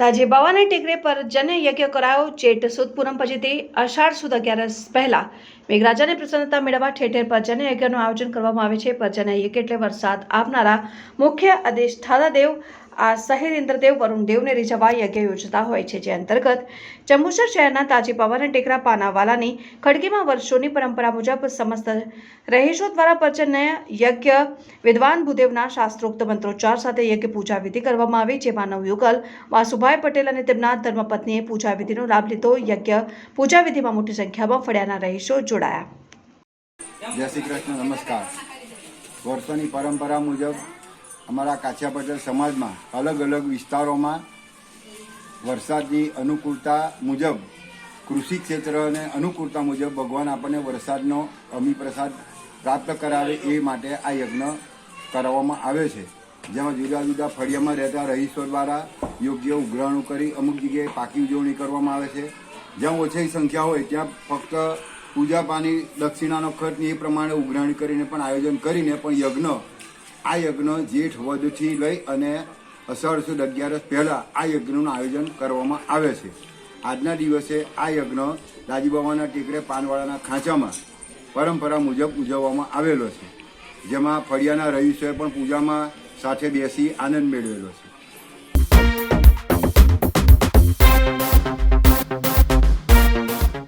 દાજે બાવાના ટેકરે પર જનયજ્ઞ કરાયો ચેટ સુદ પૂનમ પછીથી અષાઢ સુદ અગિયારસ પહેલા. મેઘરાજાની પ્રસન્નતા મેળવવા ઠેર ઠેર પર યજ્ઞનું આયોજન કરવામાં આવે છે. પર યજ્ઞ એટલે વરસાદ આપનારા મુખ્ય આદેશ દેવ આ શહેર ઇન્દ્રદેવ વરુણદેવને રીઝવવા યજ્ઞ યોજતા હોય છે, જે અંતર્ગત જંબુસર શહેરના તાજી પવન ટેકરા પાનાવાલાની ખડકીમાં વર્ષોની પરંપરા મુજબ સમસ્ત રહેશો દ્વારા પર્જન્ય યજ્ઞ, વિદ્વાન ભૂદેવના શાસ્ત્રોક્ત મંત્રોચ્ચાર સાથે યજ્ઞ પૂજા વિધિ કરવામાં આવી, જેમાં નવયુગલ વાસુભાઈ પટેલ અને તેમના ધર્મપત્નીએ પૂજા વિધિનો લાભ લીધો. યજ્ઞ પૂજા વિધિમાં મોટી સંખ્યામાં ફળિયાના રહીશો જોડાયા. જય શ્રી કૃષ્ણ, નમસ્કાર. વર્ષોની પરંપરા મુજબ અમારા કાછિયા પટેલ સમાજમાં અલગ અલગ વિસ્તારોમાં વરસાદની અનુકૂળતા મુજબ, કૃષિ ક્ષેત્રને અનુકૂળતા મુજબ ભગવાન આપણને વરસાદનો અમી પ્રસાદ પ્રાપ્ત કરાવે એ માટે આ યજ્ઞ કરવામાં આવે છે. જેમાં જુદા જુદા ફળિયામાં રહેતા રહીશો દ્વારા યોગ્ય ઉઘરાણું કરી અમુક જગ્યાએ પાકી ઉજવણી કરવામાં આવે છે. જ્યાં ઓછી સંખ્યા હોય ત્યાં ફક્ત પૂજા પાણી દક્ષિણાનો ખર્ચ એ પ્રમાણે ઉઘરાણી કરીને પણ આયોજન કરીને પણ યજ્ઞ આ યજ્ઞ જેઠ વધથી લઈ અને અષાઢ સુદ અગિયારસ પહેલાં આ યજ્ઞનું આયોજન કરવામાં આવે છે. આજના દિવસે આ યજ્ઞ દાજીબાબાના ટેકરે પાનવાળાના ખાંચામાં પરંપરા મુજબ ઉજવવામાં આવેલો છે. જેમાં ફળિયાના રહીશોએ પણ પૂજામાં સાથે બેસી આનંદ મેળવેલો છે.